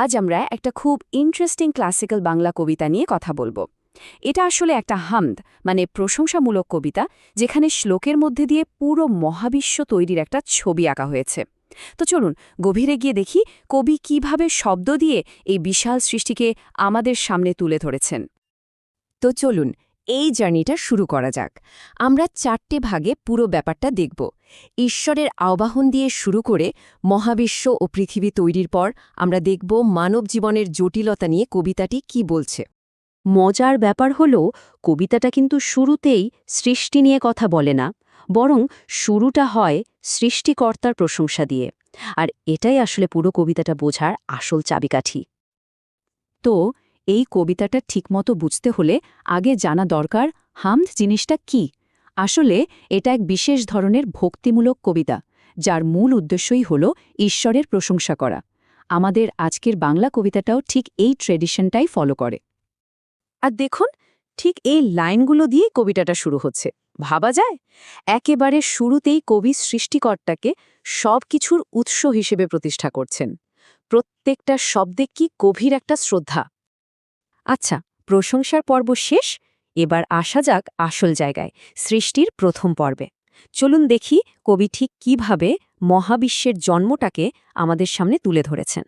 আজ আমরা একটা খুব ইন্টারেস্টিং ক্লাসিক্যাল বাংলা কবিতা নিয়ে কথা বলব। এটা আসলে একটা হামদ মানে প্রশংসামূলক কবিতা, যেখানে শ্লোকের মধ্যে দিয়ে পুরো মহাবিশ্ব তৈরির একটা ছবি আঁকা হয়েছে। তো চলুন, গভীরে গিয়ে দেখি কবি কীভাবে শব্দ দিয়ে এই বিশাল সৃষ্টিকে আমাদের সামনে তুলে ধরেছেন। তো চলুন এই জার্নিটা শুরু করা যাক। আমরা চারটে ভাগে পুরো ব্যাপারটা দেখব। ঈশ্বরের আহ্বাহন দিয়ে শুরু করে মহাবিশ্ব ও পৃথিবী তৈরির পর আমরা দেখব মানব জীবনের জটিলতা নিয়ে কবিতাটি কি বলছে। মজার ব্যাপার হল, কবিতাটা কিন্তু শুরুতেই সৃষ্টি নিয়ে কথা বলে না, বরং শুরুটা হয় সৃষ্টিকর্তার প্রশংসা দিয়ে। আর এটাই আসলে পুরো কবিতাটা বোঝার আসল চাবিকাঠি। তো এই কবিতাটা ঠিকমতো বুঝতে হলে আগে জানা দরকার, হামদ, জিনিসটা কি? আসলে এটা এক বিশেষ ধরনের ভক্তিমূলক কবিতা, যার মূল উদ্দেশ্যই হল ঈশ্বরের প্রশংসা করা। আমাদের আজকের বাংলা কবিতাটাও ঠিক এই ট্রেডিশনটাই ফলো করে। আর দেখুন, ঠিক এই লাইনগুলো দিয়ে কবিতাটা শুরু হচ্ছে। ভাবা যায়? একেবারে শুরুতেই কবি সৃষ্টিকর্তাকে সব কিছুর উৎস হিসেবে প্রতিষ্ঠা করছেন। প্রত্যেকটা শব্দে কি গভীর একটা শ্রদ্ধা। আচ্ছা প্রশংসার পর্ব শেষ? এবার আসা যাক আসল জায়গায়, সৃষ্টির প্রথম পর্বে। চলুন দেখি কবি ঠিক কীভাবে মহাবিশ্বের জন্মটাকে আমাদের সামনে তুলে ধরেছেন।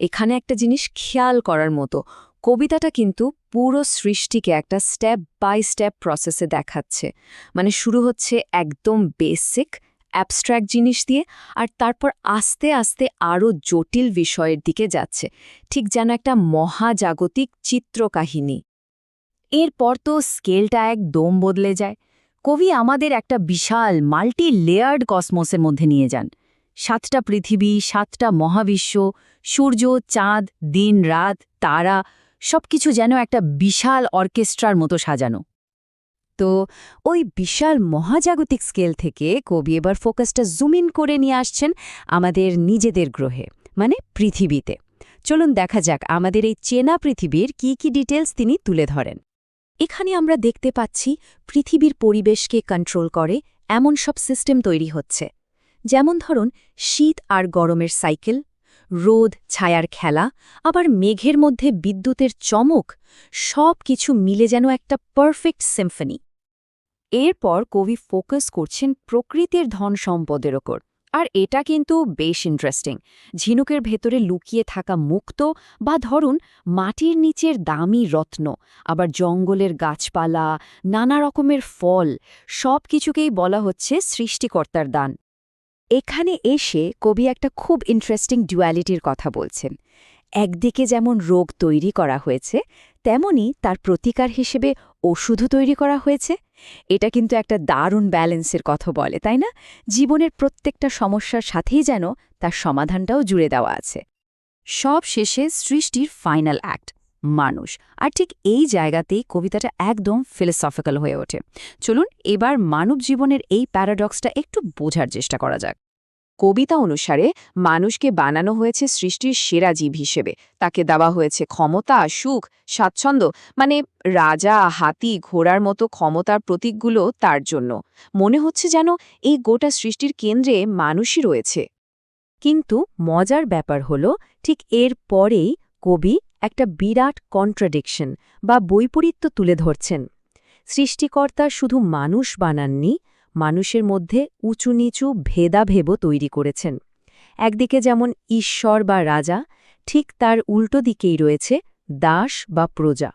এখানে একটা জিনিস খেয়াল করার মতো, কবিতাটা কিন্তু পুরো সৃষ্টিকে একটা স্টেপ বাই স্টেপ প্রসেসে দেখাচ্ছে। মানে শুরু হচ্ছে একদম বেসিক অ্যাবস্ট্র্যাক্ট জিনিস দিয়ে আর তারপর আস্তে আস্তে আরও জটিল বিষয়ের দিকে যাচ্ছে। ঠিক যেন একটা মহাজাগতিক চিত্রকাহিনী। এরপর তো স্কেলটা এক একদম বদলে যায়। কবি আমাদের একটা বিশাল মাল্টি লেয়ার্ড কসমোসের মধ্যে নিয়ে যান। সাতটা পৃথিবী, সাতটা মহাবিশ্ব, সূর্য, চাঁদ, দিন, রাত, তারা, সবকিছু যেন একটা বিশাল অর্কেস্ট্রার মতো সাজানো। তো ওই বিশাল মহাজাগতিক স্কেল থেকে কবি এবার ফোকাসটা জুম ইন করে নিয়ে আসছেন আমাদের নিজেদের গ্রহে মানে পৃথিবীতে। চলুন দেখা যাক আমাদের এই চেনা পৃথিবীর কি কি ডিটেলস তিনি তুলে ধরেন। এখানে আমরা দেখতে পাচ্ছি পৃথিবীর পরিবেশকে কন্ট্রোল করে এমন সব সিস্টেম তৈরি হচ্ছে। যেমন ধরুন, শীত আর গরমের সাইকেল, রোদ ছায়ার খেলা, আবার মেঘের মধ্যে বিদ্যুতের চমক সব কিছু মিলে যেন একটা পারফেক্ট সিম্ফনি। এরপর কবি ফোকাস করছেন প্রকৃতির ধন সম্পদের ওপর। আর এটা কিন্তু বেশ ইন্টারেস্টিং ঝিনুকের ভেতরে লুকিয়ে থাকা মুক্ত বা ধরুন মাটির নিচের দামি রত্ন, আবার জঙ্গলের গাছপালা, নানা রকমের ফল, সব কিছুকেই বলা হচ্ছে সৃষ্টিকর্তার দান। এখানে এসে কবি একটা খুব ইন্টারেস্টিং ডুয়ালিটির কথা বলছেন। একদিকে যেমন রোগ তৈরি করা হয়েছে, তেমনি তার প্রতিকার হিসেবে ওষুধও তৈরি করা হয়েছে। এটা কিন্তু একটা দারুণ ব্যালেন্সের কথা বলে, তাই না? জীবনের প্রত্যেকটা সমস্যার সাথেই যেন তার সমাধানটাও জুড়ে দেওয়া আছে। সব শেষে সৃষ্টির ফাইনাল অ্যাক্ট, মানুষ। আর ঠিক এই জায়গাতেই কবিতাটা একদম ফিলোসফিক্যাল হয়ে ওঠে। চলুন এবার মানব জীবনের এই প্যারাডক্সটা একটু বোঝার চেষ্টা করা যাক। কবিতা অনুসারে মানুষকে বানানো হয়েছে সৃষ্টির সেরা জীব হিসেবে। তাকে দেওয়া হয়েছে ক্ষমতা, সুখ, স্বাচ্ছন্দ্য মানে রাজা, হাতি, ঘোড়ার মতো ক্ষমতার প্রতীকগুলো তার জন্য। মনে হচ্ছে যেন এই গোটা সৃষ্টির কেন্দ্রে মানুষই রয়েছে। কিন্তু মজার ব্যাপার হল, ঠিক এর পরেই কবি একটা বিরাট কন্ট্রাডিকশন বা বৈপরীত্য তুলে ধরছেন। সৃষ্টিকর্তা শুধু মানুষ বানাননি মানুষের মধ্যে উঁচু নিচু ভেদাভেবও তৈরি করেছেন। একদিকে যেমন ঈশ্বর বা রাজা, ঠিক তার উল্টো দিকেই রয়েছে দাস বা প্রজা।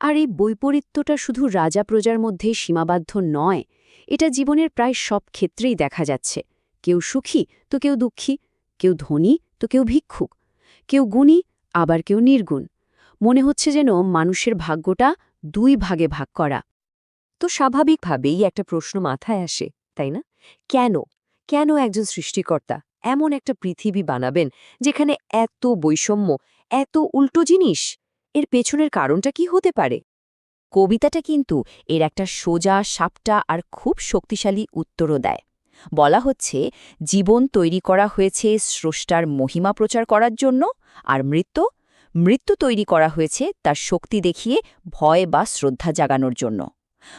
আর এই বৈপরীত্যটা শুধু রাজা প্রজার মধ্যে সীমাবদ্ধ নয়, এটা জীবনের প্রায় সব ক্ষেত্রেই দেখা যাচ্ছে। কেউ সুখী, তো কেউ দুঃখী, কেউ ধনী, তো কেউ ভিক্ষুক, কেউ গুণী, আবার কেউ নির্গুণ। মনে হচ্ছে যেন মানুষের ভাগ্যটা দুই ভাগে ভাগ করা। তো স্বাভাবিকভাবেই একটা প্রশ্ন মাথায় আসে, তাই না? কেন? কেন একজন সৃষ্টিকর্তা এমন একটা পৃথিবী বানাবেন যেখানে এত বৈষম্য, এত উল্টো জিনিস? এর পেছনের কারণটা কি হতে পারে? কবিতাটা কিন্তু এর একটা সোজা, সাপটা আর খুব শক্তিশালী উত্তরও দেয়। বলা হচ্ছে, জীবন তৈরি করা হয়েছে স্রষ্টার মহিমা প্রচার করার জন্য, আর মৃত্যু? মৃত্যু তৈরি করা হয়েছে তার শক্তি দেখিয়ে, ভয় বা শ্রদ্ধা জাগানোর জন্য।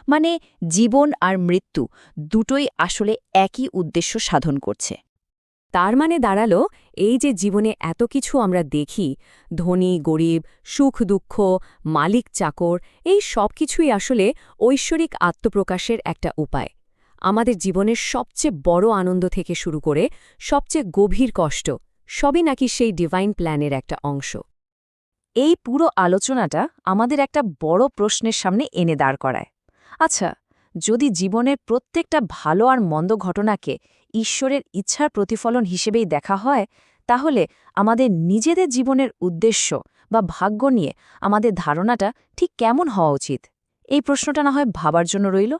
মানে জীবন আর মৃত্যু দুটোই আসলে একই উদ্দেশ্য সাধন করছে। তার মানে দাঁড়াল, এই যে জীবনে এত কিছু আমরা দেখি, ধনী, গরিব, সুখ, দুঃখ, মালিক, চাকর, এই সব কিছুই আসলে ঐশ্বরিক আত্মপ্রকাশের একটা উপায়। আমাদের জীবনের সবচেয়ে বড় আনন্দ থেকে শুরু করে সবচেয়ে গভীর কষ্ট সবই নাকি সেই ডিভাইন প্ল্যানের একটা অংশ। এই পুরো আলোচনাটা আমাদের একটা বড় প্রশ্নের সামনে এনে দাঁড় করায়। আচ্ছা যদি জীবনের প্রত্যেকটা ভালো আর মন্দ ঘটনাকে ঈশ্বরের ইচ্ছার প্রতিফলন হিসেবেই দেখা হয়, তাহলে আমাদের নিজেদের জীবনের উদ্দেশ্য বা ভাগ্য নিয়ে আমাদের ধারণাটা ঠিক কেমন হওয়া উচিত? এই প্রশ্নটা না হয় ভাবার জন্য রইল।